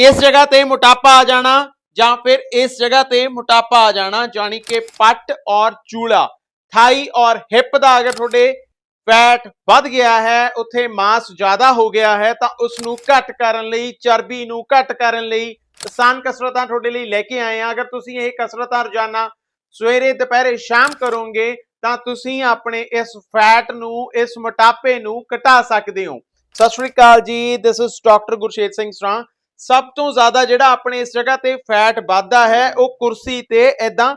ਇਸ ਜਗ੍ਹਾ ਤੇ ਮੋਟਾਪਾ ਆ ਜਾਣਾ ਜਾਂ ਫਿਰ ਇਸ ਜਗ੍ਹਾ ਤੇ ਮੋਟਾਪਾ ਆ ਜਾਣਾ ਜਾਨੀ ਕਿ ਪੱਟ ਔਰ ਚੂਲਾ, ਥਾਈ ਔਰ ਹਿੱਪ ਦਾ ਅਗਰ ਤੁਹਾਡੇ ਫੈਟ ਵੱਧ ਗਿਆ ਹੈ, ਉੱਥੇ ਮਾਸ ਜ਼ਿਆਦਾ ਹੋ ਗਿਆ ਹੈ, ਤਾਂ ਉਸ ਨੂੰ ਘੱਟ ਕਰਨ ਲਈ, ਚਰਬੀ ਨੂੰ ਘੱਟ ਕਰਨ ਲਈ ਆਸਾਨ ਕਸਰਤਾਂ ਤੁਹਾਡੇ ਲਈ ਲੈ ਕੇ ਆਏ ਆ ਅਗਰ ਤੁਸੀਂ ਇਹ ਕਸਰਤਾਂ ਰੋਜ਼ਾਨਾ ਸਵੇਰੇ, ਦੁਪਹਿਰੇ, ਸ਼ਾਮ ਕਰੋਗੇ, ਤਾਂ ਤੁਸੀਂ ਆਪਣੇ ਇਸ ਫੈਟ ਨੂੰ, ਇਸ ਮੋਟਾਪੇ ਨੂੰ ਘਟਾ ਸਕਦੇ ਹੋ। ਸਤਿ ਸ਼੍ਰੀ ਅਕਾਲ ਜੀ this is doctor Gurshet Singh Saran. ਸਭ ਤੋਂ ਜ਼ਿਆਦਾ ਜਿਹੜਾ ਆਪਣੇ ਇਸ ਜਗ੍ਹਾ ਤੇ ਫੈਟ ਵੱਧਦਾ ਹੈ, ਉਹ ਕੁਰਸੀ ਤੇ ਐਦਾਂ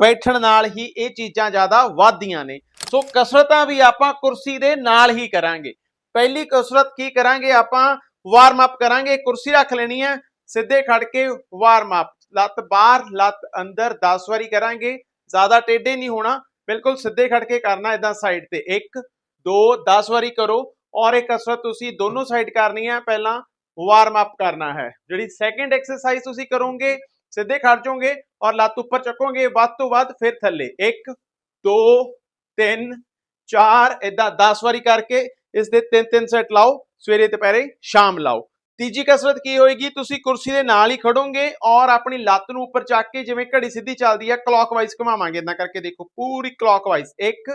ਬੈਠਣ ਨਾਲ ਹੀ ਇਹ ਚੀਜ਼ਾਂ ਜ਼ਿਆਦਾ ਵੱਧਦੀਆਂ ਨੇ। ਸੋ ਕਸਰਤਾਂ ਵੀ ਆਪਾਂ ਕੁਰਸੀ ਦੇ ਨਾਲ ਹੀ ਕਰਾਂਗੇ। ਪਹਿਲੀ ਕਸਰਤ ਕੀ ਕਰਾਂਗੇ? ਆਪਾਂ ਵਾਰਮ ਅਪ ਕਰਾਂਗੇ। ਕੁਰਸੀ ਰੱਖ ਲੈਣੀ ਹੈ, ਸਿੱਧੇ ਖੜ ਕੇ ਵਾਰਮ ਅਪ ਲੱਤ ਬਾਹਰ, ਲੱਤ ਅੰਦਰ 10 ਵਾਰੀ ਕਰਾਂਗੇ। ਜ਼ਿਆਦਾ ਟੇਢੇ ਨਹੀਂ ਹੋਣਾ। ਬਿਲਕੁਲ ਸਿੱਧੇ ਖੜ ਕੇ ਕਰਨਾ ਇਦਾਂ ਸਾਈਡ ਤੇ। 1 2 10 ਵਾਰੀ ਕਰੋ। ਔਰ ਇਹ ਕਸਰਤ ਤੁਸੀਂ ਦੋਨੋਂ ਸਾਈਡ ਕਰਨੀ ਹੈ। ਪਹਿਲਾਂ ਵਾਰਮ ਅਪ ਕਰਨਾ ਹੈ। ਜਿਹੜੀ ਸੈਕੰਡ ਐਕਸਰਸਾਈਜ਼ ਤੁਸੀਂ ਕਰੋਗੇ, ਸਿੱਧੇ ਖੜ ਔਰ ਲੱਤ ਉੱਪਰ ਚੱਕੋਗੇ, ਵੱਧ ਤੋਂ ਵੱਧ ਫਿਰ ਥੱਲੇ। 1 2 3 4 ਇਦਾਂ 10 ਵਾਰੀ ਕਰਕੇ ਇਸ ਦੇ ਤਿੰਨ ਤਿੰਨ ਸੈਟ ਲਾਓ, ਸਵੇਰੇ ਦੁਪਹਿਰੇ, ਸ਼ਾਮ ਲਾਓ। ਤੀਜੀ ਕਸਰਤ ਕੀ ਹੋਏਗੀ? ਤੁਸੀਂ ਕੁਰਸੀ ਦੇ ਨਾਲ ਹੀ ਖੜੋਗੇ ਔਰ ਆਪਣੀ ਲੱਤ ਨੂੰ ਉੱਪਰ ਚੱਕ ਕੇ ਜਿਵੇਂ ਘੜੀ ਸਿੱਧੀ ਚੱਲਦੀ ਹੈ ਕਲੌਕਵਾਈਜ਼ ਘੁਮਾਵਾਂਗੇ। ਇਦਾਂ ਕਰਕੇ ਦੇਖੋ, ਪੂਰੀ ਕਲੌਕਵਾਈਜ਼ 1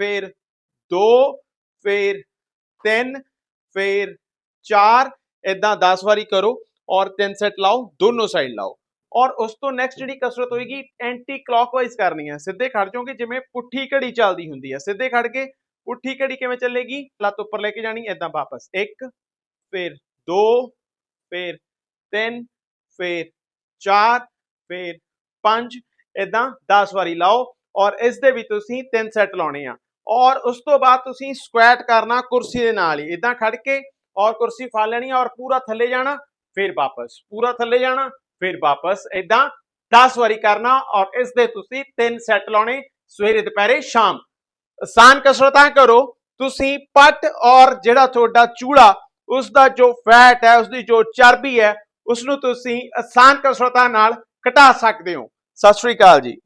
ਫਿਰ 2 ਫਿਰ 3 ਫਿਰ 4 ਇਦਾਂ 10 ਵਾਰੀ ਕਰੋ ਔਰ ਤਿੰਨ ਸੈਟ ਲਾਓ, ਦੋਨੋਂ ਸਾਈਡ ਲਾਓ। ਔਰ ਉਸ ਤੋਂ ਨੈਕਸਟ ਜਿਹੜੀ ਕਸਰਤ ਹੋਏਗੀ ਐਂਟੀ ਕਲੌਕਵਾਈਜ਼ ਕਰਨੀ ਹੈ। ਸਿੱਧੇ ਖੜ ਜਾਓਗੇ, ਜਿਵੇਂ ਪੁੱਠੀ ਘੜੀ ਚੱਲਦੀ ਹੁੰਦੀ ਹੈ। ਸਿੱਧੇ ਖੜ ਕੇ ਪੁੱਠੀ ਘੜੀ ਕਿਵੇਂ ਚੱਲੇਗੀ? ਲੱਤ ਉੱਪਰ ਲੈ ਕੇ ਜਾਣੀ ਇਦਾਂ ਵਾਪਸ। 1 ਫਿਰ 2 ਫਿਰ 3 ਫਿਰ 4 ਫਿਰ 5 ਇਦਾਂ 10 ਵਾਰੀ ਲਾਓ ਔਰ ਇਸ ਦੇ ਵੀ ਤੁਸੀਂ ਤਿੰਨ ਸੈੱਟ ਲਾਉਣੇ ਆ। ਔਰ ਉਸ ਤੋਂ ਬਾਅਦ ਤੁਸੀਂ ਸਕੁਐਟ ਕਰਨਾ ਕੁਰਸੀ ਦੇ ਨਾਲ ਹੀ। ਇਦਾਂ ਖੜ ਕੇ ਔਰ ਕੁਰਸੀ ਫੜ ਲੈਣੀ ਔਰ ਪੂਰਾ ਥੱਲੇ ਜਾਣਾ, ਫਿਰ ਵਾਪਸ। ਪੂਰਾ ਥੱਲੇ ਜਾਣਾ, ਫਿਰ ਵਾਪਸ। ਇਦਾਂ 10 ਵਾਰੀ ਕਰਨਾ ਔਰ ਇਸ ਦੇ ਤੁਸੀਂ ਤਿੰਨ ਸੈੱਟ ਲਾਉਣੇ ਸਵੇਰੇ, ਦੁਪਹਿਰੇ, ਸ਼ਾਮ। ਆਸਾਨ ਕਸਰਤਾਂ ਕਰੋ। ਤੁਸੀਂ ਪੱਟ ਔਰ ਜਿਹੜਾ ਤੁਹਾਡਾ ਚੂੜਾ ਉਸ ਦਾ ਜੋ ਫੈਟ ਹੈ ਉਸ ਦੀ ਜੋ ਚਰਬੀ ਹੈ ਉਸ ਨੂੰ ਤੁਸੀਂ ਆਸਾਨ ਕਸਰਤਾਂ ਨਾਲ ਘਟਾ ਸਕਦੇ ਹੋ। ਸਤਿ ਸ਼੍ਰੀ ਅਕਾਲ ਜੀ।